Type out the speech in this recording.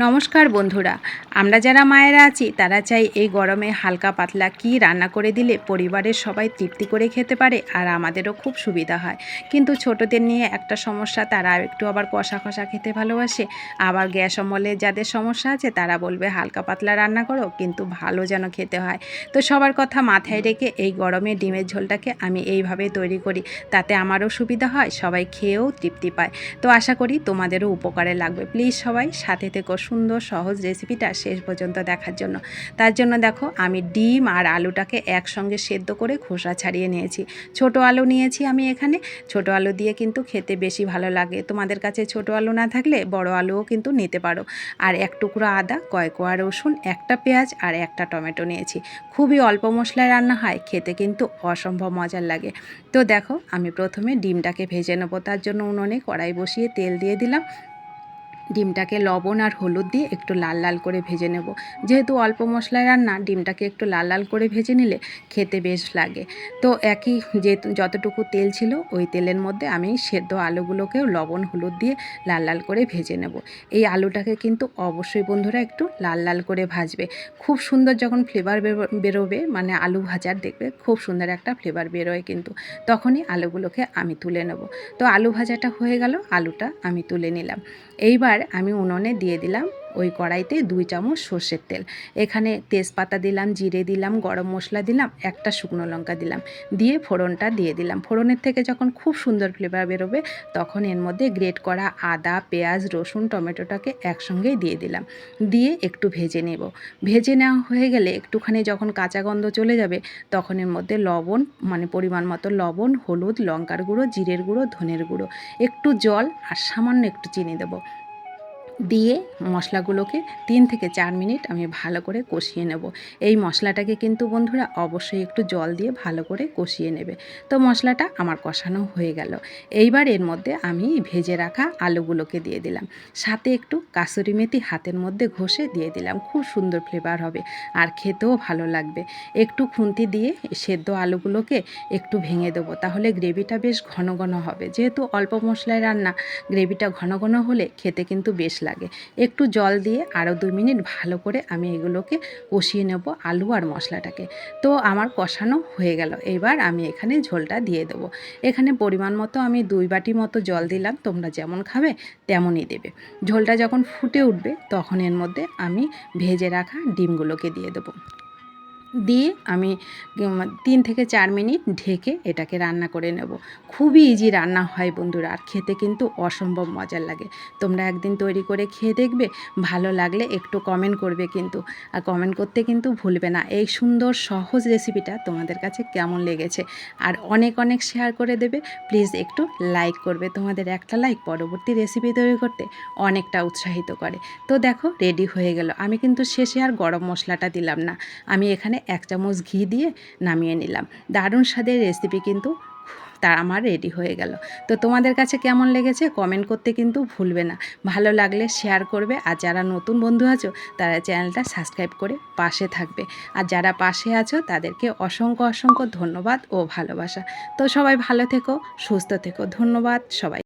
নমস্কার বন্ধুরা, আমরা যারা মায়েরা আছি, তারা চাই এই গরমে হালকা পাতলা কি রান্না করে দিলে পরিবারের সবাই তৃপ্তি করে খেতে পারে আর আমাদেরও খুব সুবিধা হয়। কিন্তু ছোটদের নিয়ে একটা সমস্যা, তারা একটু আবার কষা কষা খেতে ভালোবাসে। আবার গ্যাস অমলে যাদের সমস্যা আছে, তারা বলবে, হালকা পাতলা রান্না করো, কিন্তু ভালো যেন খেতে হয়। তো সবার কথা মাথায় রেখে এই গরমে ডিমের ঝোলটাকে আমি এইভাবে তৈরি করি, তাতে আমারও সুবিধা হয়, সবাই খেয়েও তৃপ্তি পায়। তো আশা করি তোমাদেরও উপকারে লাগবে। প্লিজ সবাই সাথে থেকো সুন্দর, সহজ রেসিপিটা শেষ পর্যন্ত দেখার জন্য। তার জন্য দেখো, আমি ডিম আর আলুটাকে একসঙ্গে সেদ্ধ করে খোসা ছাড়িয়ে নিয়েছি। ছোট আলু নিয়েছি আমি এখানে। ছোট আলু দিয়ে কিন্তু খেতে বেশি ভালো লাগে। তোমাদের কাছে ছোট আলু না থাকলে বড় আলুও কিন্তু নিতে পারো। আর এক টুকরো আদা, কয়েক কোয়া রসুন, একটা পেঁয়াজ আর একটা টমেটো নিয়েছি। খুবই অল্প মশলায় রান্না হয়, খেতে কিন্তু অসম্ভব মজার লাগে। তো দেখো, আমি প্রথমে ডিমটাকে ভেজে নেব। তার জন্য উনুনে কড়াই বসিয়ে তেল দিয়ে দিলাম। ডিমটাকে লবণ আর হলুদ দিয়ে একটু লাল লাল করে ভেজে নেব। যেহেতু অল্প মশলায় রান্না, ডিমটাকে একটু লাল লাল করে ভেজে নিলে খেতে বেশ লাগে। তো একই যে যতটুকু তেল ছিল, ওই তেলের মধ্যে আমি সেদ্ধ আলুগুলোকেও লবণ, হলুদ দিয়ে লাল লাল করে ভেজে নেব। এই আলুটাকে কিন্তু অবশ্যই বন্ধুরা একটু লাল লাল করে ভাজবে। খুব সুন্দর যখন ফ্লেভার বেরোবে মানে আলু ভাজার দেখবে, খুব সুন্দর একটা ফ্লেভার বেরোয় কিন্তু। তখনই আলুগুলোকে আমি তুলে নেব। তো আলু ভাজাটা হয়ে গেল, আলুটা আমি তুলে নিলাম। এইবার আমি উনুনে দিয়ে দিলাম ওই কড়াইতে দুই চামচ সর্ষের তেল। এখানে তেজপাতা দিলাম, জিরে দিলাম, গরম মশলা দিলাম, একটা শুকনো লঙ্কা দিলাম। দিয়ে ফোড়নটা দিয়ে দিলাম। ফোড়নের থেকে যখন খুব সুন্দর ফ্লেভার বেরোবে, তখন এর মধ্যে গ্রেট করা আদা, পেঁয়াজ, রসুন, টমেটোটাকে একসঙ্গেই দিয়ে দিলাম। দিয়ে একটু ভেজে নেব। ভেজে নেওয়া হয়ে গেলে একটুখানি যখন কাঁচা গন্ধ চলে যাবে, তখন এর মধ্যে লবণ মানে পরিমাণ মতো লবণ, হলুদ, লঙ্কার গুঁড়ো, জিরের গুঁড়ো, ধনের গুঁড়ো, একটু জল আর সামান্য একটু চিনি দেবো। দিয়ে মশলাগুলোকে তিন থেকে চার মিনিট আমি ভালো করে কষিয়ে নেব। এই মশলাটাকে কিন্তু বন্ধুরা অবশ্যই একটু জল দিয়ে ভালো করে কষিয়ে নেবে। তো মশলাটা আমার কষানো হয়ে গেল। এইবার এর মধ্যে আমি ভেজে রাখা আলুগুলোকে দিয়ে দিলাম। সাথে একটু কাসুরি মেথি হাতের মধ্যে ঘষে দিয়ে দিলাম। খুব সুন্দর ফ্লেভার হবে আর খেতেও ভালো লাগবে। একটু খুন্তি দিয়ে সেদ্ধ আলুগুলোকে একটু ভেঙে দেবো। তাহলে গ্রেভিটা বেশ ঘন ঘন হবে। যেহেতু অল্প মশলায় রান্না, গ্রেভিটা ঘন ঘন হলে খেতে কিন্তু বেশ লাগে। একটু জল দিয়ে আরও দু মিনিট ভালো করে আমি এগুলোকে কষিয়ে নেব আলু আর মশলাটাকে। তো আমার কষানো হয়ে গেল। এবার আমি এখানে ঝোলটা দিয়ে দেবো। এখানে পরিমাণ মতো আমি দুই বাটি মতো জল দিলাম। তোমরা যেমন খাবে তেমনই দেবে। ঝোলটা যখন ফুটে উঠবে তখন এর মধ্যে আমি ভেজে রাখা ডিমগুলোকে দিয়ে দেবো। দিয়ে আমি তিন থেকে চার মিনিট ঢেকে এটাকে রান্না করে নেব। খুবই ইজি রান্না হয় বন্ধুরা, আর খেতে কিন্তু অসম্ভব মজার লাগে। তোমরা একদিন তৈরি করে খেয়ে দেখবে, ভালো লাগলে একটু কমেন্ট করবে কিন্তু। আর কমেন্ট করতে কিন্তু ভুলবে না। এই সুন্দর সহজ রেসিপিটা তোমাদের কাছে কেমন লেগেছে? আর অনেক অনেক শেয়ার করে দেবে। প্লিজ একটু লাইক করবে। তোমাদের একটা লাইক পরবর্তী রেসিপি তৈরি করতে অনেকটা উৎসাহিত করে। তো দেখো রেডি হয়ে গেল। আমি কিন্তু শেষে আর গরম মশলাটা দিলাম না। আমি এখানে এক চামচ ঘি দিয়ে নামিয়ে নিলাম। দারুণ স্বাদের রেসিপি কিন্তু তা আমার রেডি হয়ে গেল। তো তোমাদের কাছে কেমন লেগেছে কমেন্ট করতে কিন্তু ভুলবে না। ভালো লাগলে শেয়ার করবে আর যারা নতুন বন্ধু আছো, তারা চ্যানেলটা সাবস্ক্রাইব করে পাশে থাকবে। আর যারা পাশে আছো, তাদেরকে অসংখ্য অসংখ্য ধন্যবাদ ও ভালোবাসা। তো সবাই ভালো থেকো, সুস্থ থেকো। ধন্যবাদ সবাই।